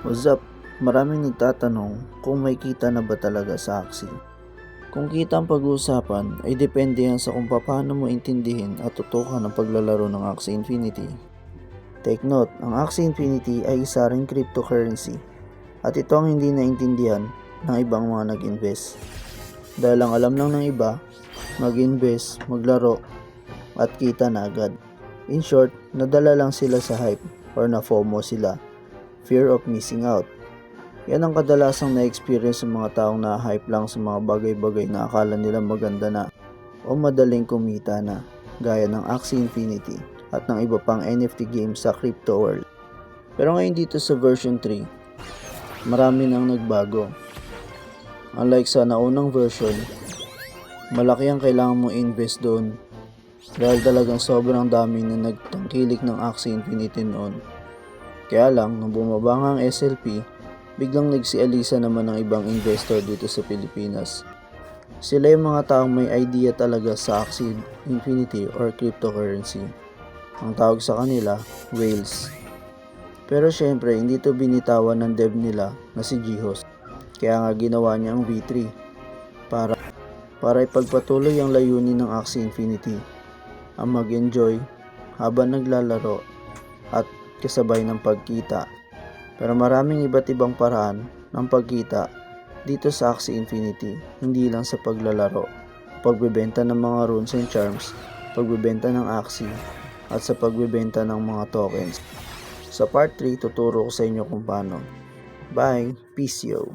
What's up? Maraming nagtatanong kung may kita na ba talaga sa Axie. Kung kita ang pag-uusapan ay depende yan sa kung paano mo intindihin at tutukan ang paglalaro ng Axie Infinity. Take note, ang Axie Infinity ay isa ring cryptocurrency at ito ang hindi naintindihan ng ibang mga nag-invest. Dahil ang alam lang ng iba, mag-invest, maglaro at kita na agad. In short, nadala lang sila sa hype or na FOMO sila, fear of missing out. Yan ang kadalasang na-experience ng mga taong na-hype lang sa mga bagay-bagay na akala nila maganda na o madaling kumita na, gaya ng Axie Infinity at ng iba pang NFT games sa crypto world. Pero ngayon dito sa version 3, marami nang nagbago. Unlike sa naunang version, malaki ang kailangan mo invest doon dahil talagang sobrang dami na nagtangkilik ng Axie Infinity noon. Kaya lang, nung bumaba nga ang SLP, biglang nagsialisa naman ng ibang investor dito sa Pilipinas. Sila yung mga taong may idea talaga sa Axie Infinity or cryptocurrency. Ang tawag sa kanila, whales. Pero syempre, hindi to binitawan ng dev nila na si Jihos. Kaya nga ginawa niya ang V3 para para ipagpatuloy ang layunin ng Axie Infinity ang mag-enjoy habang naglalaro at kasabay ng pagkita. Pero maraming iba't ibang paraan ng pagkita dito sa Axie Infinity, hindi lang sa paglalaro, pagbebenta ng mga runes and charms, pagbebenta ng Axie, at sa pagbebenta ng mga tokens. Sa part 3, tuturo ko sa inyo kung paano. Bye! Peace yo!